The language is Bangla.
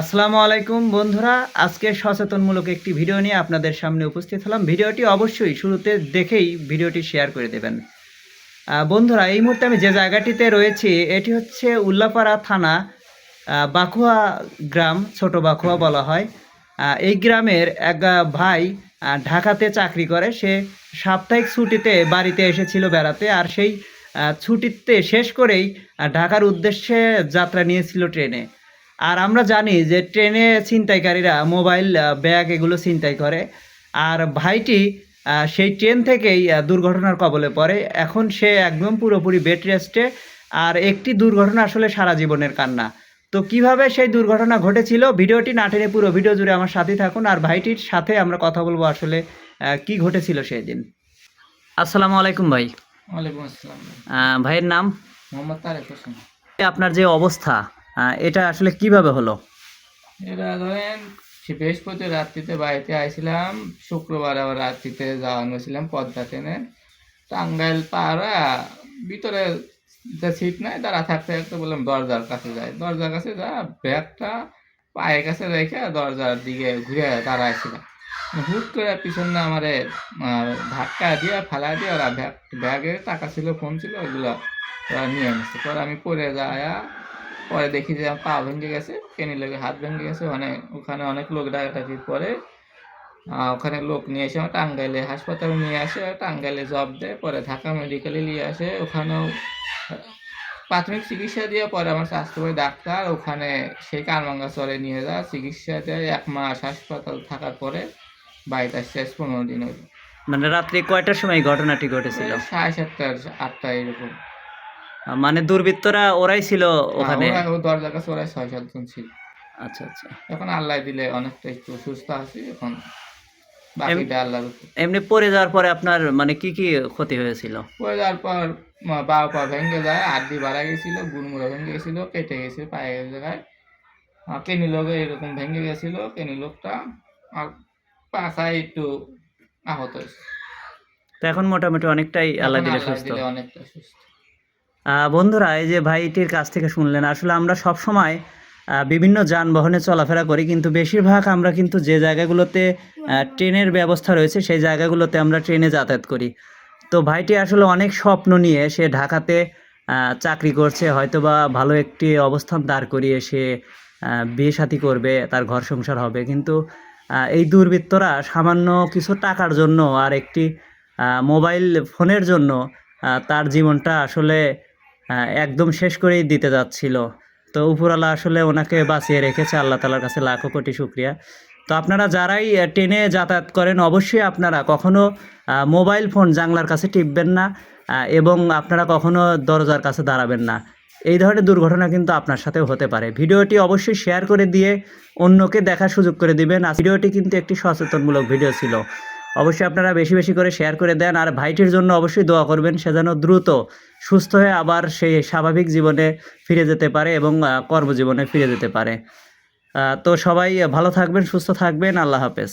আসসালামু আলাইকুম বন্ধুরা, আজকে সচেতনমূলক একটি ভিডিও নিয়ে আপনাদের সামনে উপস্থিত হলাম। ভিডিওটি অবশ্যই শুরুতে দেখেই ভিডিওটি শেয়ার করে দেবেন। বন্ধুরা, এই মুহূর্তে আমি যে জায়গাটিতে রয়েছি, এটি হচ্ছে উল্লাপাড়া থানা বাকুয়া গ্রাম, ছোট বাকুয়া বলা হয়। এই গ্রামের এক ভাই ঢাকাতে চাকরি করে। সে সাপ্তাহিক ছুটিতে বাড়িতে এসেছিল বেড়াতে আর সেই ছুটিতে শেষ করেই ঢাকার উদ্দেশ্যে যাত্রা নিয়েছিল ট্রেনে। আর আমরা জানি যে ট্রেনে ছিনতাইকারীরা মোবাইল ব্যাগ এগুলো ছিনতাই করে। আর ভাইটি সেই ট্রেন থেকেই দুর্ঘটনার কবলে পড়ে। এখন সে একদম পুরোপুরি বেড রেস্টে। আর একটি দুর্ঘটনা আসলে সারা জীবনের কান্না। তো কীভাবে সেই দুর্ঘটনা ঘটেছিল ভিডিওটি না টেনে পুরো ভিডিও জুড়ে আমার সাথে থাকুন। আর ভাইটির সাথে আমরা কথা বলব আসলে কি ঘটেছিল সেই দিন। আসসালামু আলাইকুম ভাই। ওয়ালাইকুম আসসালাম। ভাইয়ের নাম? মোহাম্মদ তারেক হোসেন। আপনার যে অবস্থা এটা আসলে কীভাবে হলো? এরা ধরেন বৃহস্পতি রাত্রিতে বাড়িতে আইছিলাম শুক্রবার আবার রাত্রিতে যাওয়ানো ছিলাম পদ্মা ট্রেনে টাঙ্গাইল পাড়া ভিতরে যে সিট নাই তারা থাকতে থাকতে বললাম দরজার কাছে যাই। দরজার কাছে যা ব্যাগটা পায়ের কাছে রেখে দরজার দিকে ঘুরে দাঁড়াইছিলাম। হুট করে পিছনে আমারে আহ, ধাক্কা দিয়ে ফেলা দিয়ে ওরা ব্যাগ ব্যাগে টাকা ছিল ফোন ছিল ওইগুলো ওরা নিয়ে নিচ্ছে পরে আমি পরে যায়া পরে দেখি যে আমার পা ভেঙে গেছে কেনি লেগে হাত ভেঙে গেছে মানে ওখানে অনেক লোক ডাকাটাকির করে। ওখানে লোক নিয়ে এসে আমার টাঙ্গাইলে হাসপাতালে নিয়ে আসে টাঙ্গাইলে জব দেয় পরে ঢাকা মেডিকেলে নিয়ে আসে। ওখানেও প্রাথমিক চিকিৎসা দিয়ে পরে আমার স্বাস্থ্য ভাই ডাক্তার ওখানে সেই কারমাঙ্গা চরে নিয়ে যায় চিকিৎসা দেয় এক মাস হাসপাতাল থাকার পরে বাড়িতে আসছে পনেরো দিন মানে রাত্রি কয়টার সময় ঘটনাটি ঘটেছিল? সাড়ে সাতটা আটটা এরকম। মানে দুর্বৃত্তরা ওরাই ছিল ওখানে? ওরা ও দরজার কাছে ওরা ছয় সাতজন ছিল। আচ্ছা আচ্ছা। এখন আল্লাহ দিলে অনেকটা একটু সুস্থ আছি এখন বাকিটা আল্লাহর উপর। এমনি পড়ে যাওয়ার পরে আপনার মানে কি কি ক্ষতি হয়েছিল? পরে যাওয়ার পর মা- পা ভেঙে যায় আড্ডি বাড়া গেছিল গুড়মুড়া ভেঙে গেছিল কেটে গেছে পায়ের জায়গায়। আর কেনি লোকে এরকম ভেঙে গেছিল কেনি লোকটা আর পাশায় একটু আহত হয়েছে। তো এখন মোটামুটি অনেকটাই আল্লাহ দিলে আল্লাহ সুস্থ। অনেকটা সুস্থ। বন্ধুরা, এই যে ভাইটির কাছ থেকে শুনলেন, আসলে আমরা সব সময় বিভিন্ন যানবাহনে চলাফেরা করি, কিন্তু বেশিরভাগ আমরা কিন্তু যে জায়গাগুলোতে ট্রেনের ব্যবস্থা রয়েছে, সেই জায়গাগুলোতে আমরা ট্রেনে যাতায়াত করি। তো ভাইটি আসলে অনেক স্বপ্ন নিয়ে সে ঢাকাতে চাকরি করছে, হয়তোবা ভালো একটি অবস্থান দাঁড় করিয়ে সে বিয়ে সাথী করবে, তার ঘর সংসার হবে, কিন্তু এই দুর্বৃত্তরা সামান্য কিছু টাকার জন্য আর একটি মোবাইল ফোনের জন্য তার জীবনটা আসলে একদম শেষ করেই দিতে যাচ্ছিল। তো উপরওয়ালা আসলে ওনাকে বাঁচিয়ে রেখেছে আল্লাহ তালার কাছে লাখো কোটি শুক্রিয়া। তো আপনারা যারাই ট্রেনে যাতায়াত করেন, অবশ্যই আপনারা কখনো মোবাইল ফোন জানলার কাছে টিপবেন না এবং আপনারা কখনো দরজার কাছে দাঁড়াবেন না। এই ধরনের দুর্ঘটনা কিন্তু আপনার সাথেও হতে পারে। ভিডিওটি অবশ্যই শেয়ার করে দিয়ে অন্যকে দেখার সুযোগ করে দিবেন। আর ভিডিওটি কিন্তু একটি সচেতনমূলক ভিডিও ছিল। অবশ্যই আপনারা বেশি বেশি করে শেয়ার করে দেন আর ভাইটির জন্য অবশ্যই দোয়া করবেন, সে যেন দ্রুত সুস্থ হয়ে আবার সেই স্বাভাবিক জীবনে ফিরে যেতে পারে এবং কর্মজীবনে ফিরে যেতে পারে। তো সবাই ভালো থাকবেন, সুস্থ থাকবেন, আল্লাহ হাফেজ।